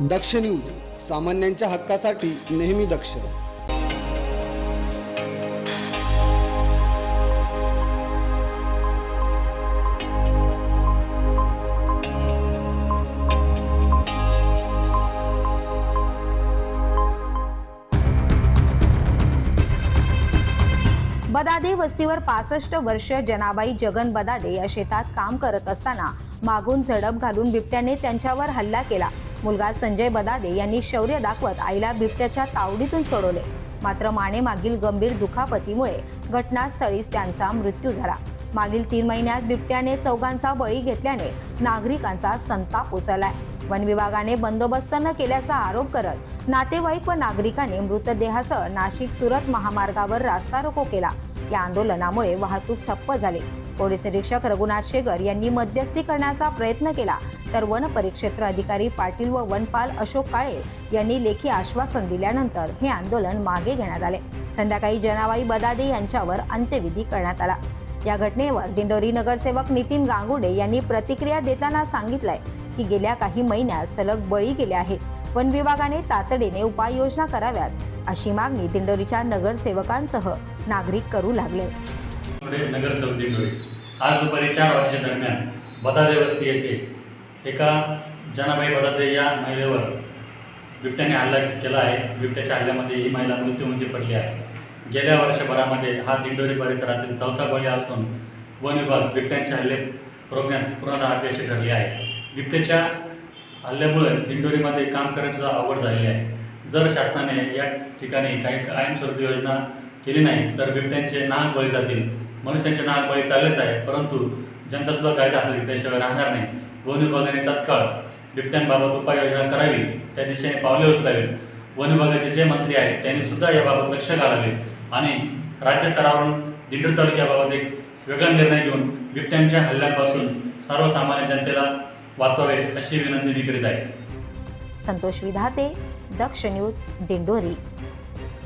दक्ष news सामान्यांच्या हक्कासाठी नेहमी दक्ष. बदादे वस्तीवर पासष्ट वर्ष जनाबाई जगन बदादे या शेतात काम करत असताना मागून झडप घालून बिबट्याने त्यांच्यावर हल्ला केला. मुलगा संजय बदादे यांनी शौर्य दाखवत आईला बिबट्याच्या तावडीतून सोडवले. मात्र मानेमागील गंभीर दुखापतीमुळे घटनास्थळीच त्यांचा मृत्यू झाला. मागील तीन महिन्यात बिबट्याने चौघांचा बळी घेतल्याने नागरिकांचा संताप उसळलाय. वन विभागाने बंदोबस्त न केल्याचा आरोप करत नातेवाईक व नागरिकांनी मृतदेहासह नाशिक सुरत महामार्गावर रास्ता रोको केला. या आंदोलनामुळे वाहतूक ठप्प झाली. पोलीस निरीक्षक रघुनाथ शेगर यांनी मध्यस्थी करण्याचा प्रयत्न केला. तर वन परिक्षेत्र अधिकारी पाटील व वनपाल अशोक काळे यांनी लेखी आश्वासन दिल्यानंतर हे आंदोलन मागे घेण्यात आले. संध्याकाळी जनाबाई बदादे यांच्यावर अंत्यविधी करण्यात आला. या घटनेवर दिंडोरी नगरसेवक नितीन गांगुडे यांनी प्रतिक्रिया देताना सांगितलंय की गेल्या काही महिन्यात सलग बळी गेले आहेत. वन विभागाने तातडीने उपाययोजना कराव्यात अशी मागणी दिंडोरीच्या नगरसेवकांसह नागरिक करू लागले. मध्ये नगरसेवक आज दुपारी चार वाजेच्या दरम्यान बदादे वस्ती येथे एका जनाबाई बदादे या महिलेवर बिबट्याने हल्ला केला आहे. बिबट्याच्या हल्ल्यामध्ये ही महिला मृत्यूमुखी पडली आहे. गेल्या वर्षभरामध्ये हा दिंडोरी परिसरातील चौथा बळी असून वन विभाग बिबट्यांचे हल्ले रोखण्यात पूर्णतः अपयशी ठरले आहे. बिबट्याच्या हल्ल्यामुळे दिंडोरीमध्ये काम करण्यासुद्धा अवघड झालेली आहे. जर शासनाने या ठिकाणी काही कायमस्वरूपी योजना केली नाही तर बिबट्यांचे नाग बळी जातील. मनुष्यांचे नाहक बळी चाललेच आहे. परंतु जनतासुद्धा कायदा हातात घेतल्याशिवाय राहणार नाही. वन विभागाने तात्काळ बिबट्यांबाबत उपाययोजना करावी त्या दिशेने पावले उचलावीत. वन विभागाचे जे मंत्री आहेत त्यांनी सुद्धा याबाबत लक्ष घालावे आणि राज्यस्तरावरून दिंडोरी तालुक्याबाबत एक वेगळा निर्णय घेऊन बिबट्यांच्या हल्ल्यापासून सर्वसामान्य जनतेला वाचवावे अशी विनंती मी करीत आहे. संतोष विधाते दक्ष न्यूज दिंडोरी.